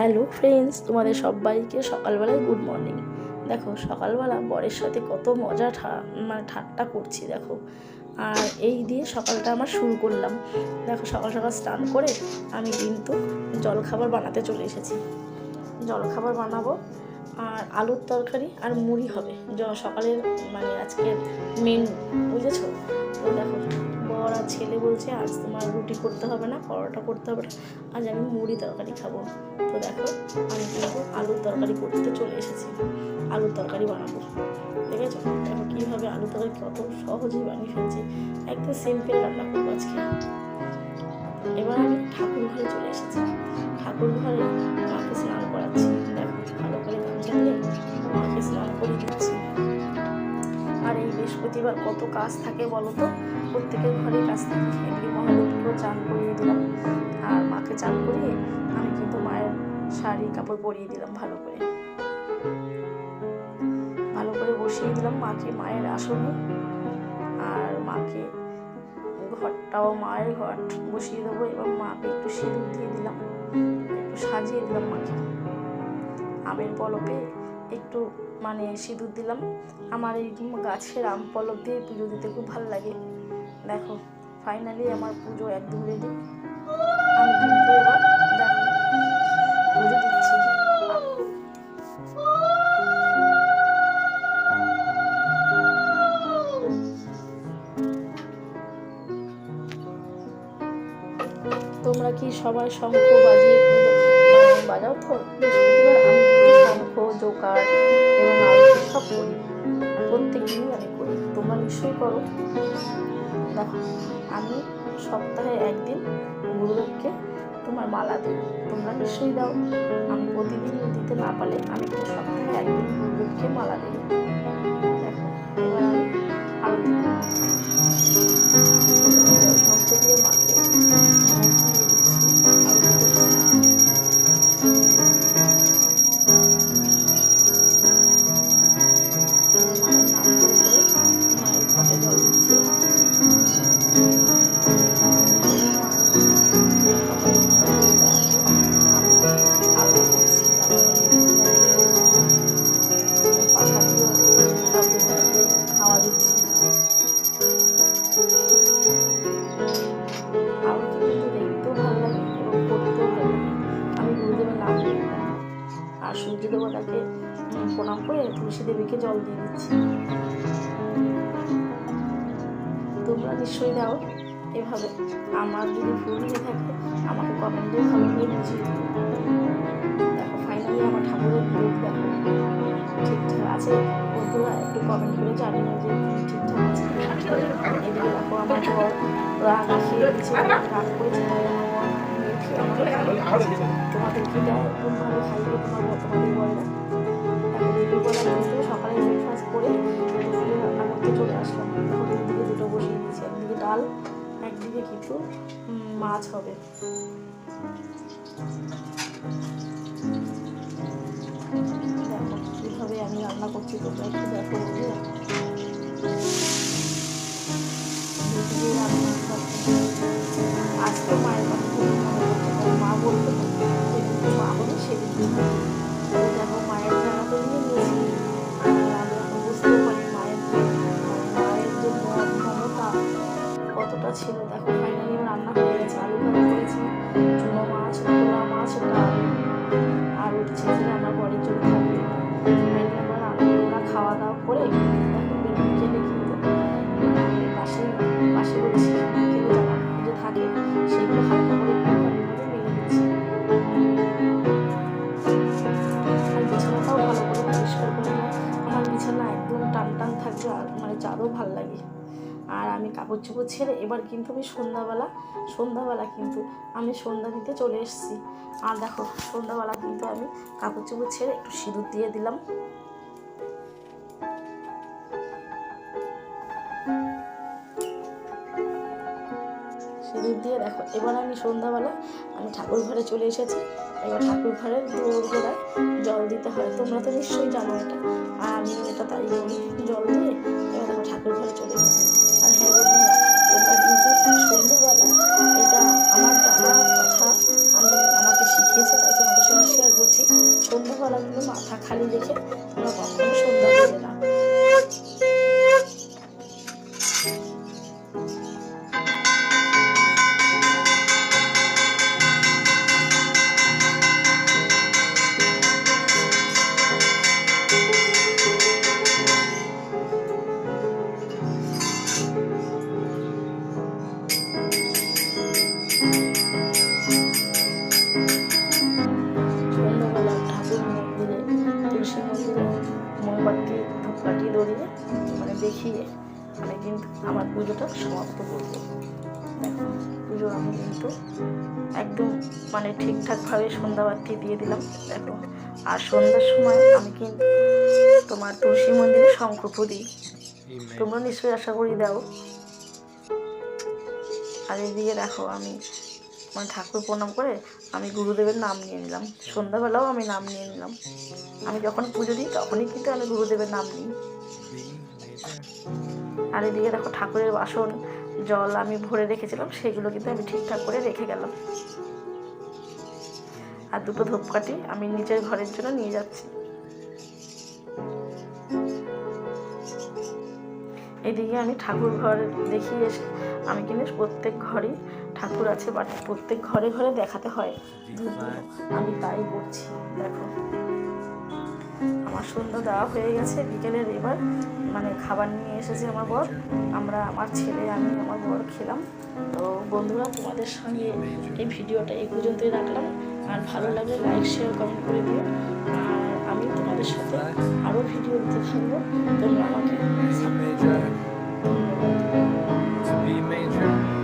Hello friends তোমাদের সবাইকে সকালবেলায় গুড মর্নিং দেখো সকালবেলা বরের সাথে কত মজা ঠা মানে ঠাট্টা করছি দেখো। আর এই দিয়ে সকালটা আমার শুরু করলাম। দেখো সকাল সকাল স্নান করে আমি কিন্তু জলখাবার বানাতে চলে এসেছি। জলখাবার বানাবো আর আলুর তরকারি আর মুড়ি হবে। সকালের মানে আজকে মেনু বুঝেছ? তো দেখো আর ছেলে বলছে, আজ তোমার রুটি করতে হবে না, পরোটা করতে হবে না, আজ আমি মুড়ি তরকারি খাব। তো দেখো, আমি কিন্তু আলুর তরকারি করতে চলে এসেছি, আলুর তরকারি বানাবো। দেখেছ? দেখো কীভাবে আলু তরকারি কত সহজেই বানিয়ে ফেলছি। একদম সিম্পল রান্না করব আজকে। এবার আমি ঠাকুর ঘরে চলে এসেছি। ঠাকুর ঘরে মাকে স্নান করাচ্ছি। বৃহস্পতিবার কত কাজ থাকে বলো তো? প্রত্যেকের ঘরেই কাজ থাকে। একদিন মহালক্ষ্মীকেও চান করিয়ে দিলাম। আর মাকে চান করিয়ে আমি কিন্তু মায়ের শাড়ি, কাপড় পরিয়ে দিলাম ভালো করে। ভালো করে বসিয়ে দিলাম মাকে, মায়ের আসনে। আর মাকে ঘরটাও মায়ের ঘর বসিয়ে দেবো। এবং মাকে একটু সিঁদুর দিয়ে দিলাম। একটু সাজিয়ে দিলাম মাকে। আমের পলপে একটু মানে সিঁদুর দিলাম। আমার এই গাছের আম পলপ দিয়ে পুজো দিতে খুব ভালো লাগে। দেখো ফাইনালি আমার পুজো একদম রেডি আমি দেখো, পুজো দিচ্ছি। তোমরা কি সবাই শঙ্খ বাজিয়ে বাজাও তো? বৃহস্পতিবার জোকার এবং সব করি। প্রত্যেক দিনই আমি করি। তোমরা নিশ্চয়ই করো। দেখো, আমি সপ্তাহে একদিন গুরুদেবকে তোমার মালা দিই তোমরা নিশ্চয়ই দাও। আমি প্রতিদিন দিতে না পারলে আমি সপ্তাহে একদিন গুরুদেবকে মালা দিই দেখো, এবার আর সূর্য দেবতাকে প্রণাম করে তুলসী দেবীকে জল দিয়ে দিচ্ছি। তোমরা নিশ্চয়ই দাও, এভাবে আমার যদি ভুল হয়ে থাকে, আমাকে কমেন্টে ভালো করে বুঝিয়ে দেখো ফাইনালি আমার ঠাকুরের রূপ দেখো। ঠিকঠাক আছে? বন্ধুরা, একটু কমেন্ট করে জানিও যে ঠিকঠাক আছে এদিকে দেখো, আমার বর রাগ দিচ্ছে রাগ করেছে। আমার দেয় কোনভাবে খাইয়ে তোমার তোমাদের বলে রান্না করতে চলে আসলাম এখন দুটো বসিয়ে দিয়েছি একদিকে ডাল একদিকে কিছু মাছ হবে দেখো আমি রান্না করছি তোমরা একটু দেখো। আজকে মায়ের কথা ছিল। দেখো ফাইনালি রান্না হয়ে গেছে আলু ভাজা হয়েছে চুনো মাছ পোলা মাছ, ওটা আর উঠছে যে আমার বড়ির জন্য থাকবে ফাইনালি আমরা রান্না খাওয়া দাওয়া করে দেখো বিকেলে কাপড় চোপড় ছেড়ে এবার কিন্তু আমি সন্ধ্যাবেলা সন্ধ্যাবেলা কিন্তু আমি সন্ধ্যা দিতে চলে এসেছি। আর দেখো, সন্ধ্যাবেলা কিন্তু আমি কাপড় চোপড় ছেড়ে একটু সিঁদুর দিয়ে দিলাম। সিঁদুর দিয়ে দেখো, এবার আমি সন্ধ্যাবেলা আমি ঠাকুর ঘরে চলে এসেছি। এবার ঠাকুর ঘরের দৌড় জল দিতে হয়। তোমরা তো নিশ্চয়ই জানো এটা। আর আমি এটা তাই জল দিয়ে এবার ঠাকুর ঘরে চলে এসেছি। হ্যাঁ বন্ধুরা তোমরা কিন্তু সন্ধ্যাবেলা আমি কিন্তু আমার পুজোটা সমাপ্ত করব। পুজো আমি কিন্তু একদম মানে ঠিকঠাকভাবে সন্ধ্যাবাতি দিয়ে দিলাম। দেখো আর সন্ধ্যার সময় আমি কিন্তু তোমার তুলসী মন্দিরে শঙ্খপু দিই তোমরা নিশ্চয়ই আশা করি দাও। আর এদিকে দেখো আমি মানে ঠাকুর প্রণাম করে আমি গুরুদেবের নাম নিয়ে নিলাম। সন্ধ্যাবেলাও আমি নাম নিয়ে নিলাম। আমি যখন পুজো দিই তখনই কিন্তু আমি গুরুদেবের নাম নিই। আর এদিকে দেখো ঠাকুরের বাসন জল আমি ভরে রেখেছিলাম সেগুলো কিন্তু আমি ঠিকঠাক করে রেখে গেলাম। আর দুটো ধূপকাঠি আমি নিজের ঘরের জন্য নিয়ে যাচ্ছি। এদিকে আমি ঠাকুর ঘর দেখিয়ে এসে আমি কিন্তু প্রত্যেক ঘরেই ঠাকুর আছে বাট প্রত্যেক ঘরে ঘরে দেখাতে হয়। আমি তাই করছি দেখো। আমার সন্ধ্যা দেওয়া হয়ে গেছে, বিকেলের এবার মানে খাবার নিয়ে এসেছে আমার বর। আমরা, আমার ছেলে, আমি, আমার বর খেলাম। তো বন্ধুরা, তোমাদের সঙ্গে এই ভিডিওটা এই পর্যন্তই রাখলাম। আর ভালো লাগলে লাইক শেয়ার কমেন্ট করে দিও। আর আমি তোমাদের সাথে আরও ভিডিও দিতে থাকব। তোমরা আমাকে ধন্যবাদ.